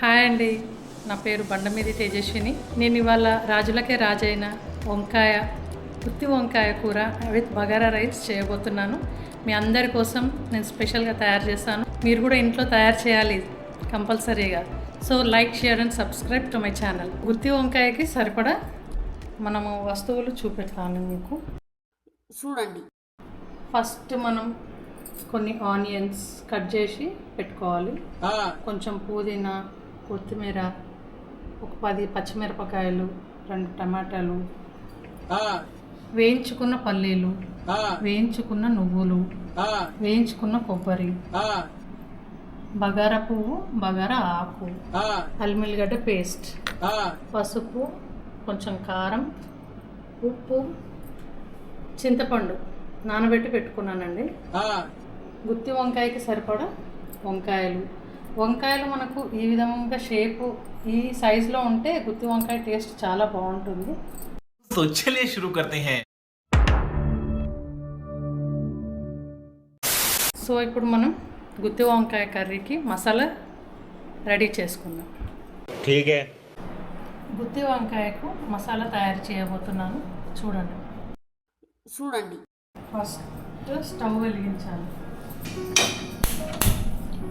Hi అండి. నా పేరు బండమీది తేజస్విని. నేను ఇవాళ రాజులకే రాజైన వంకాయ గుత్తి వంకాయ కూర విత్ బగారా రైస్ చేయబోతున్నాను. మీ అందరి కోసం నేను స్పెషల్గా తయారు చేస్తాను మీరు కూడా ఇంట్లో తయారు చేయాలి కంపల్సరీగా. So like share and subscribe to my channel. గుత్తి వంకాయకి సరిపడా మనము వస్తువులు చూపెడతాను మీకు. చూడండి. ఫస్ట్ మనం కొన్ని ఆనియన్స్ కట్ చేసి పెట్టుకోవాలి. కొంచెం పుదీనా కొత్తిమీర ఒక పది పచ్చిమిరపకాయలు రెండు టమాటాలు. వేయించుకున్న పల్లీలు వేయించుకున్న నువ్వులు వేయించుకున్న కొబ్బరి బగారా పువ్వు బగారా ఆకు అల్మిల్లిగడ్డ పేస్ట్ పసుపు కొంచెం కారం ఉప్పు చింతపండు నానబెట్టి పెట్టుకున్నానండి. గుత్తి వంకాయకి సరిపడా వంకాయలు. వంకాయలు మనకు ఈ విధంగా షేపు ఈ సైజులో ఉంటే గుత్తి వంకాయ టేస్ట్ చాలా బాగుంటుంది तो चलिए शुरू करते हैं సో ఇప్పుడు మనం గుత్తి వంకాయ కర్రీకి మసాలా రెడీ చేసుకుందాం ठीक है గుత్తి వంకాయకు మసాలా తయారు చేయబోతున్నాను చూడండి చూడండి ఫస్ట్ స్టవ్ వెలిగించాలి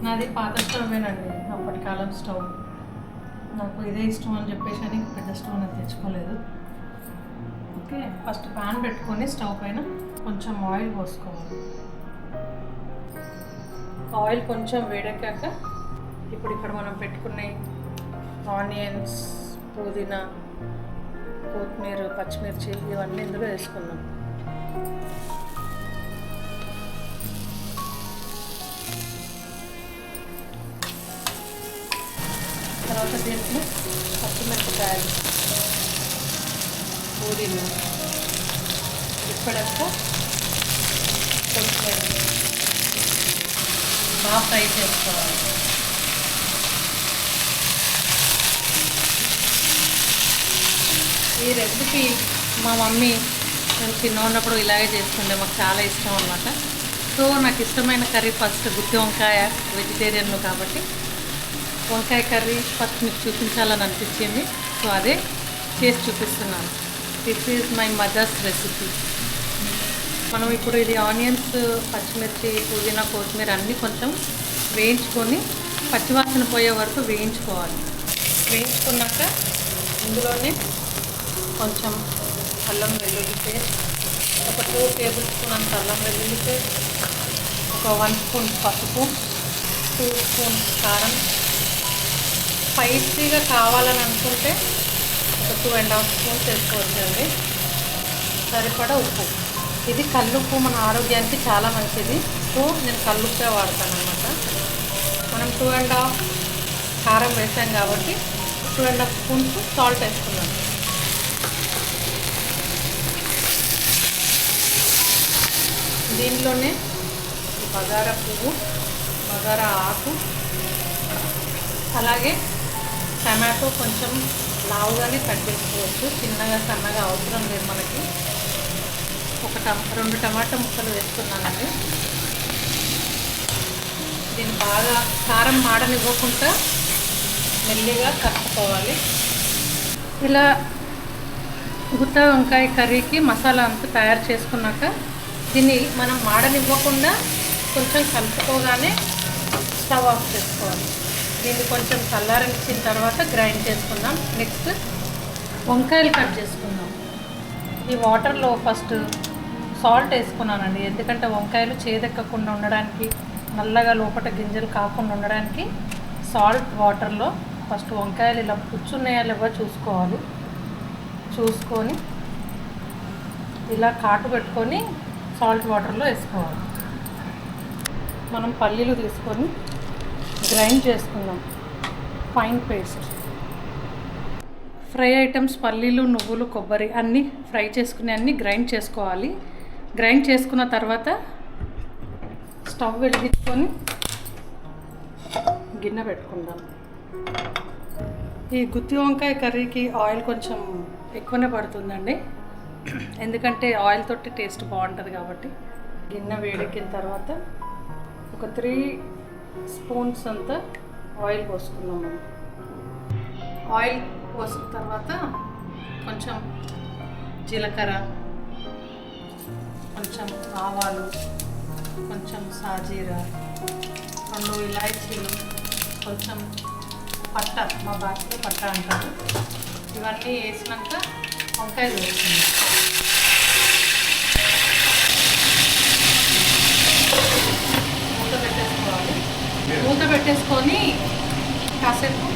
నాది పాత స్టవ్వేనండి అప్పటి కాలం స్టవ్. నాకు ఇదే ఇష్టం అని చెప్పేసి అని పెద్ద స్టవ్ నేను తెచ్చుకోలేదు. ఓకే ఫస్ట్ ప్యాన్ పెట్టుకొని స్టవ్ పైన కొంచెం ఆయిల్ పోసుకోవాలి. ఆయిల్ కొంచెం వేడెక్కాక ఇప్పుడు ఇక్కడ మనం పెట్టుకునే ఆనియన్స్ పుదీనా కొత్తిమీర పచ్చిమిర్చి ఇవన్నీ ఇందులో వేసుకుందాం. తర్వాత దీంట్లో పచ్చిమిరపకాయలు పూరీలు ఇప్పుడంతా కొంచెం బాగా ఫ్రై చేసుకోవాలి. ఈ రెసిపీ మా మమ్మీ నేను చిన్న ఉన్నప్పుడు ఇలాగే చేస్తుండే మాకు చాలా ఇష్టం అనమాట సో నాకు ఇష్టమైన కర్రీ ఫస్ట్ గుత్తి వంకాయ వెజిటేరియన్ కాబట్టి వంకాయ కర్రీ ఫస్ట్ మీకు చూపించాలని అనిపించింది. సో అదే చేసి చూపిస్తున్నాను. This is my mother's recipe మనం ఇప్పుడు ఇది ఆనియన్స్ పచ్చిమిర్చి పుదీనా కొత్తిమీర అన్నీ కొంచెం వేయించుకొని పచ్చివాసన పోయే వరకు వేయించుకోవాలి. వేయించుకున్నాక ఇందులోనే కొంచెం అల్లం వెల్లుల్లి పేస్ట్ ఒక టూ టేబుల్ స్పూన్ అంత అల్లం వెల్లుల్లి పేస్ట్ ఒక వన్ స్పూన్ పసుపు టూ స్పూన్స్ కారం స్పైసీగా కావాలని అనుకుంటే ఒక టూ అండ్ హాఫ్ స్పూన్స్ వేసుకోవచ్చండి. సరిపడా ఉప్పు. ఇది కల్లుప్పు మన ఆరోగ్యానికి చాలా మంచిది. సో నేను కల్లుప్పే వాడతాను అనమాట మనం టూ అండ్ హాఫ్ కారం వేసాం కాబట్టి two and half spoons salt వేసుకున్నాను దీనిలోనే బగారా పువ్వు బగారా ఆకు అలాగే టమాటో కొంచెం లావుగానే కట్ చేసుకోవచ్చు. చిన్నగా సన్నగా అవసరం లేదు మనకి. ఒక టమ రెండు టమాటా ముక్కలు వేసుకున్నానండి. దీన్ని బాగా కారం మాడనివ్వకుండా మెల్లిగా కలుపుకోవాలి. ఇలా గుత్త వంకాయ కర్రీకి మసాలా అంతా తయారు చేసుకున్నాక దీన్ని మనం మాడనివ్వకుండా కొంచెం కలుపుకోగానే స్టవ్ ఆఫ్ చేసుకోవాలి. దీన్ని కొంచెం చల్లారనిచ్చిన తర్వాత గ్రైండ్ చేసుకుందాం. నెక్స్ట్ వంకాయలు కట్ చేసుకుందాం. ఈ వాటర్లో ఫస్ట్ సాల్ట్ వేసుకున్నానండి. ఎందుకంటే వంకాయలు చేదెక్కకుండా ఉండడానికి నల్లగా లోపల గింజలు కాకుండా ఉండడానికి సాల్ట్ వాటర్లో ఫస్ట్ వంకాయలు ఇలా పుచ్చున్నాయా లేవో చూసుకోవాలి. చూసుకొని ఇలా కాటు పెట్టుకొని సాల్ట్ వాటర్లో వేసుకోవాలి. మనం పల్లీలు తీసుకొని గ్రైండ్ చేసుకుందాం. Fine paste. ఫ్రై ఐటమ్స్ పల్లీలు నువ్వులు కొబ్బరి అన్నీ ఫ్రై చేసుకుని అన్నీ గ్రైండ్ చేసుకోవాలి. గ్రైండ్ చేసుకున్న తర్వాత స్టవ్ వెలిగించుకొని గిన్నె పెట్టుకుందాం. ఈ గుత్తి వంకాయ కర్రీకి ఆయిల్ కొంచెం ఎక్కువనే పడుతుందండి. ఎందుకంటే ఆయిల్ తోటి టేస్ట్ బాగుంటుంది కాబట్టి. గిన్నె వేడెక్కిన తర్వాత ఒక త్రీ స్పూన్స్ అంతా ఆయిల్ పోసుకున్నాం. మనం ఆయిల్ పోసిన తర్వాత కొంచెం జీలకర్ర కొంచెం ఆవాలు కొంచెం సాజీరా రెండు ఇలాచీలు కొంచెం పట్ట మా భాషలో పట్ట అంటారు. ఇవన్నీ వేసినాక వంకాయ వేస్తుంది మూత పెట్టేసుకొని కాసేపు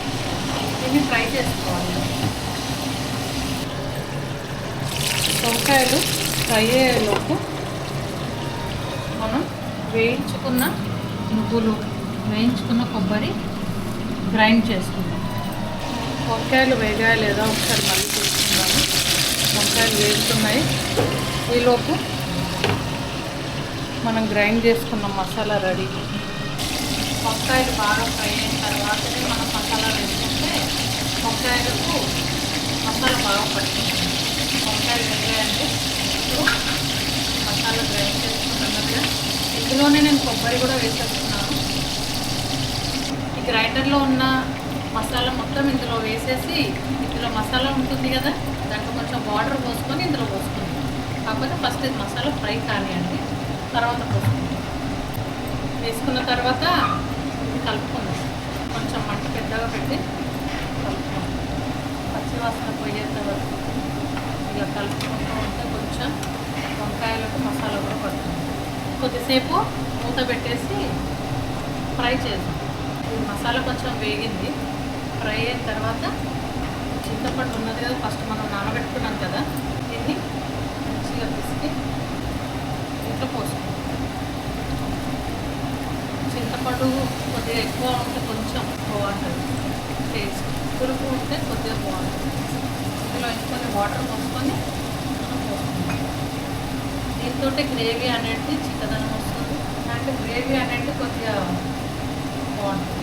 దీన్ని ఫ్రై చేసుకోవాలి. వంకాయలు ఫ్రై అయ్యేలోపు మనం వేయించుకున్న నువ్వులు వేయించుకున్న కొబ్బరి గ్రైండ్ చేసుకుందాం. వంకాయలు వేగాయ లేదా ఒకసారి మళ్ళీ చూసుకుందాము. వంకాయలు వేగుతున్నాయి. ఈలోపు మనం గ్రైండ్ చేసుకున్న మసాలా రెడీ. వంకాయలు బాగా ఫ్రై అయిన తర్వాతనే మనం మసాలా వేసుకుంటే వంకాయలకు మసాలా బాగా పడుతుంది వంకాయలు వెళ్ళాయంటే ఇప్పుడు మసాలా గ్రైండ్ చేసుకున్నాం కదా. ఇందులోనే నేను కొబ్బరి కూడా వేసేస్తున్నాను. ఈ గ్రైండర్లో ఉన్న మసాలా మొత్తం ఇందులో వేసేసి ఇందులో మసాలా ఉంటుంది కదా దాంట్లో కొంచెం వాటర్ పోసుకొని ఇందులో పోసుకుంది. కాకపోతే ఫస్ట్ ఇది మసాలా ఫ్రై కానివ్వండి తర్వాత పోసుకుంది. వేసుకున్న తర్వాత కలుపుకుంది. కొంచెం మంట పెద్దగా పెట్టి కలుపుకుంది. పచ్చివాసన పోయేంత వరకు ఇక కలుపుకుంటూ ఉంటే కొంచెం వంకాయలకు మసాలా కూడా పడుతుంది. కొద్దిసేపు మూత పెట్టేసి ఫ్రై చేద్దాం. మసాలా కొంచెం వేగింది. ఫ్రై అయిన తర్వాత చింతపండు ఉన్నది కదా ఫస్ట్ మనం నానబెట్టుకున్నాం కదా దీన్ని మంచిగా పిసికి ఇంట్లో పోసుకుంటాం చింతపండు కొద్దిగా ఎక్కువ ఉంటే కొంచెం బాగుంటుంది టేస్ట్ పురుగు ఉంటే కొద్దిగా బాగుంటుంది ఇందులో ఇంకొన్ని వాటర్ పోసుకొని దీంతో గ్రేవీ అనేది చిక్కదనం వస్తుంది అంటే గ్రేవీ అనేది కొద్దిగా బాగుంటుంది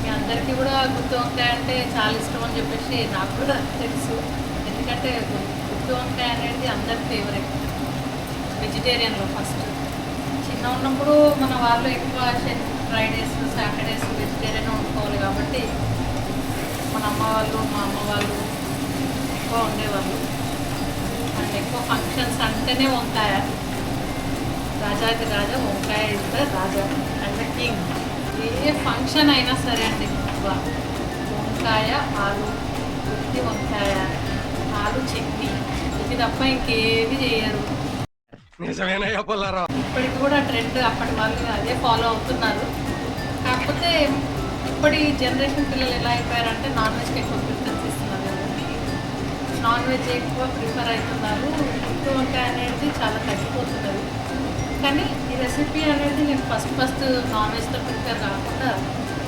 మీ అందరికీ కూడా గుత్తి వంకాయ అంటే చాలా ఇష్టం అని చెప్పేసి నాకు కూడా తెలుసు. ఎందుకంటే గుత్తి వంకాయ అనేది అందరి ఫేవరెట్ వెజిటేరియన్లో ఫస్ట్ చిన్న ఉన్నప్పుడు మన వాళ్ళు ఎక్కువ ఫ్రైడేస్ సాటర్డేస్ వెజిటేరియన్ వండుకోవాలి కాబట్టి మన అమ్మ వాళ్ళు మా అమ్మ వాళ్ళు ఎక్కువ ఉండేవాళ్ళు. అండ్ ఎక్కువ ఫంక్షన్స్ అంటేనే వంకాయ. రాజాకి రాజా వంకాయ ఇస్తే రాజా అంటే కింగ్ ఏ ఫంక్షన్ అయినా సరే అండి వంకాయ ఆలు గుత్తి వంకాయ ఆలు చట్నీ. ఇది తప్ప ఇంకేవి చేయరు. నిజమేనయ్యా పుల్లారావు? ఇప్పటికి కూడా ట్రెండ్ అప్పటి వాళ్ళు అదే ఫాలో అవుతున్నారు. కాకపోతే ఇప్పటి జనరేషన్ పిల్లలు ఎలా అయిపోయారంటే నాన్ వెజ్కి ఎక్కువ ప్రిఫరెన్స్ ఇస్తున్నారు నాన్ వెజ్ ఎక్కువ ప్రిఫర్ అవుతున్నారు. గుత్తి వంకాయ అనేది చాలా తగ్గిపోతున్నది. కానీ ఈ రెసిపీ అనేది నేను ఫస్ట్ ఫస్ట్ నాన్ వెజ్తో ప్రిపేర్ కాకుండా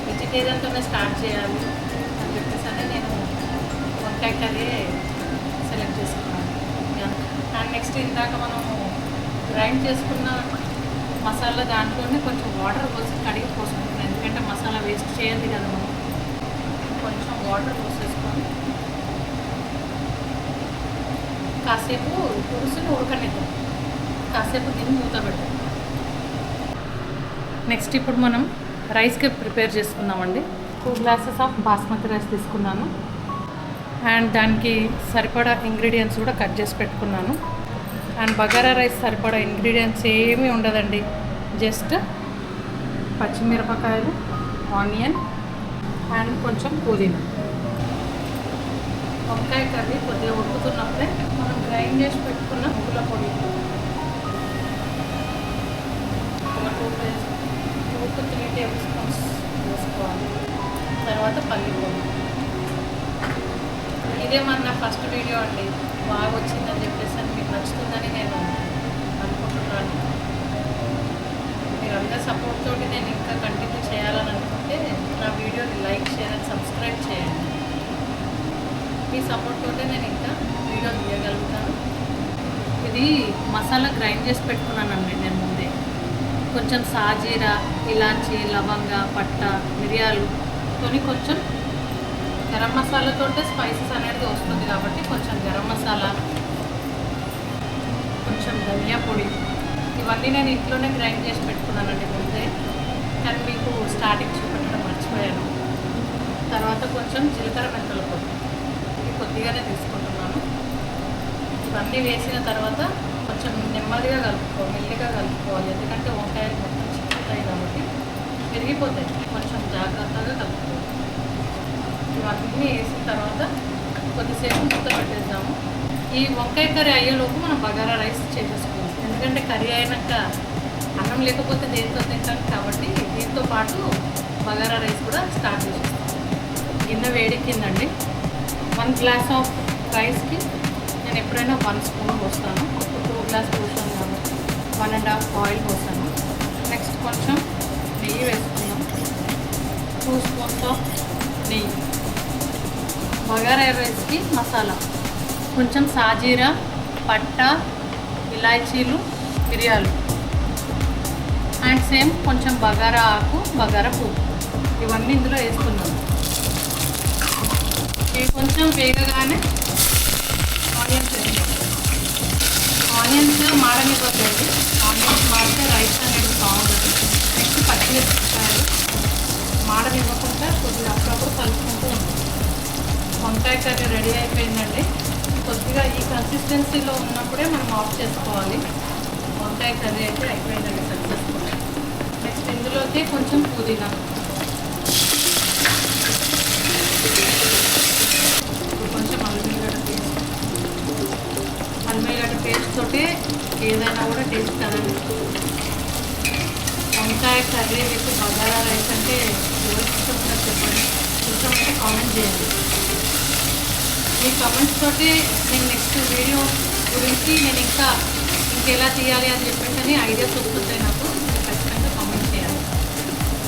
వెజిటేరియన్తోనే స్టార్ట్ చేయాలి అని చెప్పేసి అని నేను వంకాయ కర్రీ సెలెక్ట్ చేసుకున్నాను. అండ్ నెక్స్ట్ ఇందాక మనము గ్రైండ్ చేసుకున్న మసాలా దాంట్లోనే కొంచెం వాటర్ పోసి కడిగి పోసుకుంటున్నాను ఎందుకంటే మసాలా వేస్ట్ చేయాలి కదా మనం. కొంచెం వాటర్ పోసేసుకొని కాసేపు పులుసుని ఉడకనిద్దాం. కాసేపు దీన్ని మూత పెట్టాం నెక్స్ట్ ఇప్పుడు మనం రైస్కి ప్రిపేర్ చేసుకుందామండి. Two glasses of basmati rice తీసుకున్నాను. అండ్ దానికి సరిపడా ఇంగ్రీడియంట్స్ కూడా కట్ చేసి పెట్టుకున్నాను. అండ్ బగారా రైస్ సరిపడా ఇంగ్రీడియంట్స్ ఏమీ ఉండదండి. జస్ట్ పచ్చిమిరపకాయలు ఆనియన్ అండ్ కొంచెం పుదీనా. వంకాయ కర్రీ కొద్దిగా ఉడుకుతున్నప్పుడే మనం గ్రైండ్ చేసి పెట్టుకున్న పుల్ల పొడి. ఒక two two three table spoons వేసుకోవాలి. తర్వాత పల్లి ఇదే మన ఫస్ట్ వీడియో అండి. బాగా వచ్చిందని చెప్పి నచ్చుతుందని నేను అనుకుంటున్నాను. మీరందరి సపోర్ట్ తోటి నేను ఇంకా కంటిన్యూ చేయాలని అనుకుంటే నా వీడియోని లైక్ షేర్ అండ్ సబ్స్క్రైబ్ చేయండి. మీ సపోర్ట్ తోటే నేను ఇంకా వీడియో తీయగలుగుతాను. ఇది మసాలా గ్రైండ్ చేసి పెట్టుకున్నానండి నేను ముందే. కొంచెం సాజీరా ఇలాచి లవంగ పట్ట మిరియాలు తోని కొంచెం గరం మసాలాతో స్పైసెస్ అనేది వస్తుంది కాబట్టి కొంచెం గరం మసాలా కొంచెం ధనియా పొడి. ఇవన్నీ నేను ఇంట్లోనే గ్రైండ్ చేసి పెట్టుకున్నానండి ముందే. కానీ మీకు స్టార్టింగ్ చూపెట్టడం మర్చిపోయాను. తర్వాత కొంచెం జీలకర్ర మెంతుల పొడి. ఇది కొద్దిగానే తీసుకుంటున్నాను. ఇవన్నీ వేసిన తర్వాత కొంచెం నెమ్మదిగా కలుపుకోవాలి మెల్లిగా కలుపుకోవాలి. ఎందుకంటే వంకాయలు మొత్తం చిక్కుతాయి కాబట్టి పెరిగిపోతాయి. కొంచెం జాగ్రత్తగా కలుపుకోవాలి. ఇవన్నీ వేసిన తర్వాత కొద్దిసేపు మూత పెట్టేద్దాము. ఈ వంకాయ కర్రీ అయ్యేలోపు మనం బగారా రైస్ చేసేసుకోవాలి. ఎందుకంటే కర్రీ అయినాక అన్నం లేకపోతే దేనితో తింటాం కాబట్టి దీంతో పాటు బగారా రైస్ కూడా స్టార్ట్ చేసేస్తాం గిన్నె వేడెక్కిందండి. వన్ గ్లాస్ ఆఫ్ రైస్కి నేను ఎప్పుడైనా వన్ స్పూన్ పోస్తాను. టూ గ్లాస్ పోసాను కాబట్టి వన్ అండ్ హాఫ్ ఆయిల్ పోస్తాను. నెక్స్ట్ కొంచెం నెయ్యి వేసుకున్నాం టూ స్పూన్స్ ఆఫ్ నెయ్యి. బగారా రైస్కి మసాలా. కొంచెం సాజీరా పట్ట ఇలాచీలు మిరియాలు. అండ్ సేమ్ కొంచెం బగారా ఆకు బగారా పువ్వు. ఇవన్నీ ఇందులో వేసుకున్నాం. ఇవి కొంచెం వేగగానే ఆనియన్స్ వేసుకోవాలి. ఆనియన్స్ మాడనివ్వద్దండి ఆనియన్స్ మాడితే రైస్ అనేది బాగుంటుంది. నెక్స్ట్ పచ్చిమిరపకాయలు మాడనివ్వకుండా కొద్దిగా అప్పుడప్పుడు కలుపుకుంటూ ఉంటాం వంకాయ కర్రీ రెడీ అయిపోయిందండి. కొద్దిగా ఈ కన్సిస్టెన్సీలో ఉన్నప్పుడే మనం ఆఫ్ చేసుకోవాలి. వంకాయ కర్రీ అయితే అయిపోయిందండి సక్సెస్ఫుల్ నెక్స్ట్ ఇందులోకి కొంచెం పుదీనా. కొంచెం అల్లిగడ్డ పేస్ట్. అల్లిగడ్డ పేస్ట్ తోటి ఏదైనా కూడా టేస్ట్ కదండి. వంకాయ కర్రీ విత్ బగారా రైస్ అంటే ఎవరికి ఇష్టం చెప్పండి. ఇష్టమైతే కామెంట్ చేయండి. మీ కమెంట్స్ తోటి నేను నెక్స్ట్ వీడియో గురించి నేను ఇంకా ఇంకెలా తీయాలి అని చెప్పేసి ఐడియాస్ వస్తుంటాయి నాకు. ఖచ్చితంగా కామెంట్ చేయాలి.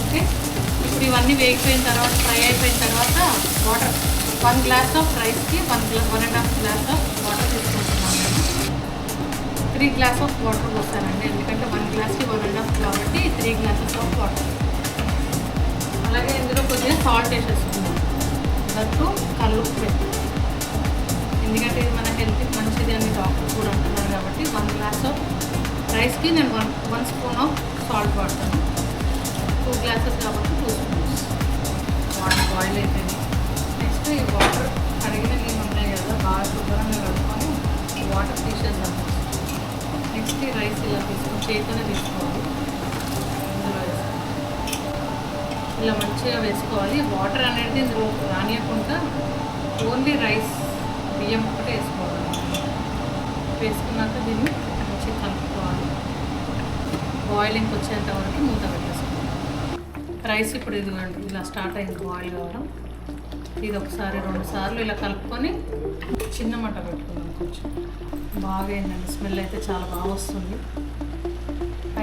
ఓకే ఇప్పుడు ఇవన్నీ వేగిపోయిన తర్వాత ఫ్రై అయిపోయిన తర్వాత వాటర్ వన్ గ్లాస్ ఆఫ్ రైస్కి one glass one and half glass of water తీసుకుంటున్నాను త్రీ గ్లాస్ ఆఫ్ వాటర్ పోస్తానండి. ఎందుకంటే వన్ గ్లాస్కి వన్ అండ్ హాఫ్ కాబట్టి త్రీ గ్లాసెస్ ఆఫ్ వాటర్ అలాగే ఇందులో కొద్దిగా సాల్ట్ వేసేసుకున్నాం దట్టు కళ్ళు పెట్టి ఎందుకంటే ఇది మన హెల్త్కి మంచిది అని డాక్టర్ కూడా అంటున్నారు కాబట్టి వన్ గ్లాస్ ఆఫ్ రైస్కి నేను one one spoon of salt వాడతాను. టూ గ్లాసెస్ కాబట్టి టూ స్పూన్స్. వాటర్ బాయిల్ అయిపోయింది. నెక్స్ట్ ఈ వాటర్ కడిగిన నీళ్ళు ఉన్నాయి కదా బాగా శుభ్రంగా కలుపుకొని ఈ వాటర్ తీసేద్దాం. నెక్స్ట్ ఈ రైస్ ఇలా తీసుకొని చేతనే తీసుకోవాలి. ఇలా మంచిగా వేసుకోవాలి. వాటర్ అనేది ఇందులో రానియకుండా ఓన్లీ రైస్ బియ్యం ఒకటి వేసుకోవాలి. వేసుకున్నాక దీన్ని మంచిగా కలుపుకోవాలి. బాయిలింగ్ వచ్చేంత వరకు మూత పెట్టేసుకోవాలి. రైస్ ఇప్పుడు ఇది ఇలా స్టార్ట్ అయింది బాయిల్ కావడం. ఇది ఒకసారి రెండు సార్లు ఇలా కలుపుకొని చిన్న మంట పెట్టుకున్నాం కొంచెం. బాగా అయిందండి స్మెల్ అయితే చాలా బాగా వస్తుంది.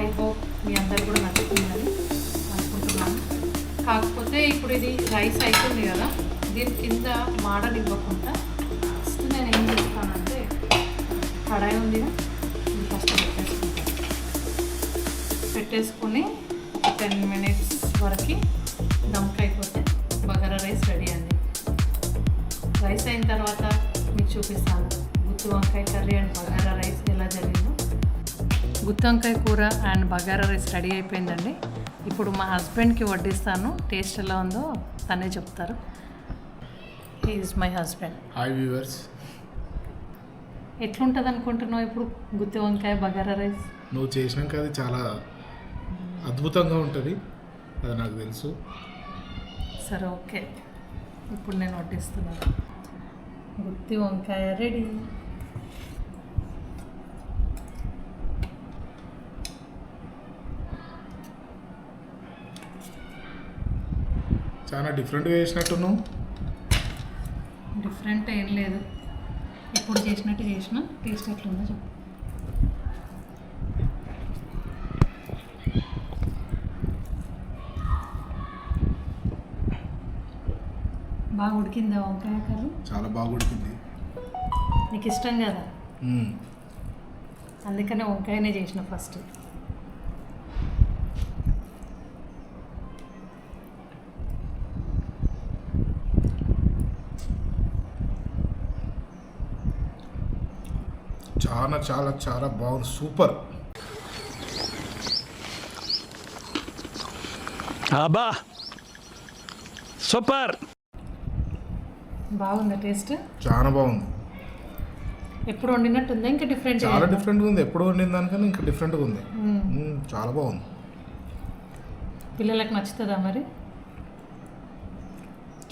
ఐ హోప్ మీ అందరు కూడా నచ్చుతుందని అనుకుంటున్నాను. కాకపోతే ఇప్పుడు ఇది రైస్ అవుతుంది కదా దీని కింద మాడనివ్వకుండా చేస్తానంటే కడాయి ఉంది ఫస్ట్ పెట్టేసుకుంటాను. పెట్టేసుకొని టెన్ మినిట్స్ వరకు దమ్కి అయిపోతే బగారా రైస్ రెడీ అండి. రైస్ అయిన తర్వాత మీకు చూపిస్తాను. గుత్తి వంకాయ కర్రీ అండ్ బగారా రైస్ ఎలా జరిగిందో. గుత్తి వంకాయ కూర అండ్ బగారా రైస్ రెడీ అయిపోయిందండి. ఇప్పుడు మా హస్బెండ్కి వడ్డిస్తాను. టేస్ట్ ఎలా ఉందో తనే చెప్తారు. Is my husband hi viewers ఎట్లుంటుంది అనుకుంటున్నావు ఇప్పుడు గుత్తి వంకాయ బగారా రైస్? నువ్వు చేసినాక అది చాలా అద్భుతంగా ఉంటుంది. అది నాకు తెలుసు. సరే ఓకే. ఇప్పుడు నేను వడ్డిస్తున్నాను గుత్తి వంకాయ రెడీ. చాలా డిఫరెంట్గా చేసినట్టున్నావు. డిఫరెంట్ ఏం లేదు. ఇప్పుడు చేసినట్టు చేసిన టేస్ట్ ఎట్లుందో చెప్పు. బాగా ఉడికిందా వంకాయ కర్రీ? చాలా బాగా ఉడికింది. నీకు ఇష్టం కదా. అందుకనే వంకాయనే చేసిన ఫస్ట్. చాలా చాలా చాలా బాగుంది. సూపర్. అబ్బా! సూపర్! బాగుందా టేస్ట్? చాలా బాగుంది. ఎప్పుడు వండినట్టు ఉందా ఇంకా డిఫరెంట్ చాలా డిఫరెంట్గా ఉంది. ఎప్పుడు వండిన దానికన్నా ఇంకా డిఫరెంట్గా ఉంది. చాలా బాగుంది. పిల్లలకు నచ్చుతుందా మరి?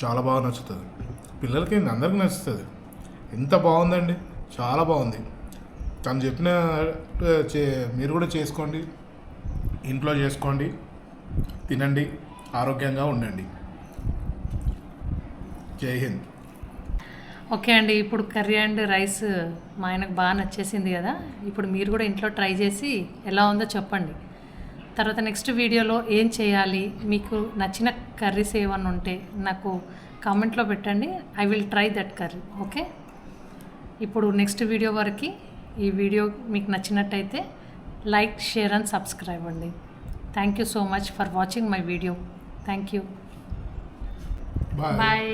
చాలా బాగా నచ్చుతుంది. పిల్లలకి అందరికీ నచ్చుతుంది. ఎంత బాగుందండి? చాలా బాగుంది. తను చెప్పిన చే మీరు కూడా చేసుకోండి ఇంట్లో చేసుకోండి తినండి ఆరోగ్యంగా ఉండండి. జై హింద్. ఓకే అండి ఇప్పుడు కర్రీ అండ్ రైస్ మా ఆయనకు బాగా నచ్చేసింది కదా ఇప్పుడు మీరు కూడా ఇంట్లో ట్రై చేసి ఎలా ఉందో చెప్పండి. తర్వాత నెక్స్ట్ వీడియోలో ఏం చేయాలి మీకు నచ్చిన కర్రీస్ ఏమన్నా ఉంటే నాకు కామెంట్లో పెట్టండి I will try that curry okay? ఇప్పుడు నెక్స్ట్ వీడియో వరకు ఈ వీడియో మీకు నచ్చినట్టయితే లైక్ షేర్ అండ్ సబ్స్క్రైబ్ అండి. Thank you so much for watching my video thank you bye